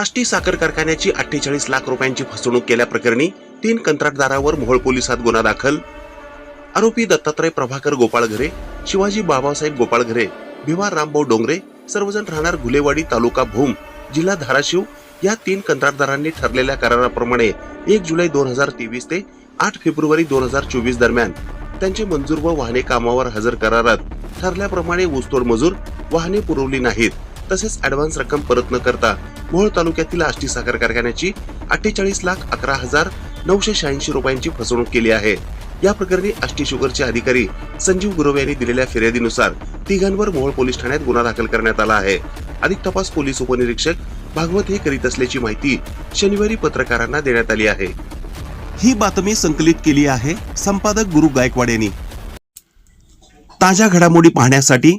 आष्टी साखर कारखान्याची अठ्ठेचाळीस लाख रुपयांची फसवणूक केल्याप्रकरणी तीन कंत्राटदारावर मोहोळ पोलिसात गुन्हा दाखल. आरोपी दत्तात्रय प्रभाकर गोपाळघरे शिवाजी बाबासाहेब गोपाळघरे भिवार भिवा रामभाऊ डोंगरे सर्वजण राहणार घुलेवाडी तालुका भूम जिल्हा धाराशिव या तीन कंत्राटदारांनी ठरलेल्या कराराप्रमाणे एक जुलै दोन हजार तेवीस ते आठ फेब्रुवारी दोन हजार चोवीस दरम्यान त्यांचे मंजूर व वाहने कामावर हजर करारात ठरल्याप्रमाणे ऊसतोड मजूर वाहने पुरवली नाहीत. तसेच ऍडव्हान्स रक्कम परत न करता मोहोळ तालुक्यातील आष्टी साखर कारखान्याची अठ्ठेचाळीस लाख अकरा हजार नऊशे शहाऐंशी रुपयांची फसवणूक केली आहे. या प्रकरणी आष्टी शुगरचे अधिकारी संजीव गुरव यांनी दिलेल्या फिर्यादीनुसार तिघांवर मोहोळ पोलीस ठाण्यात गुन्हा दाखल करण्यात आला आहे. अधिक तपास पोलीस उपनिरीक्षक भागवत हे करीत असल्याची माहिती शनिवारी पत्रकारांना देण्यात आली आहे. ही बातमी संकलित केली आहे संपादक गुरु गायकवाड यांनी. ताज्या घडामोडी पाहण्यासाठी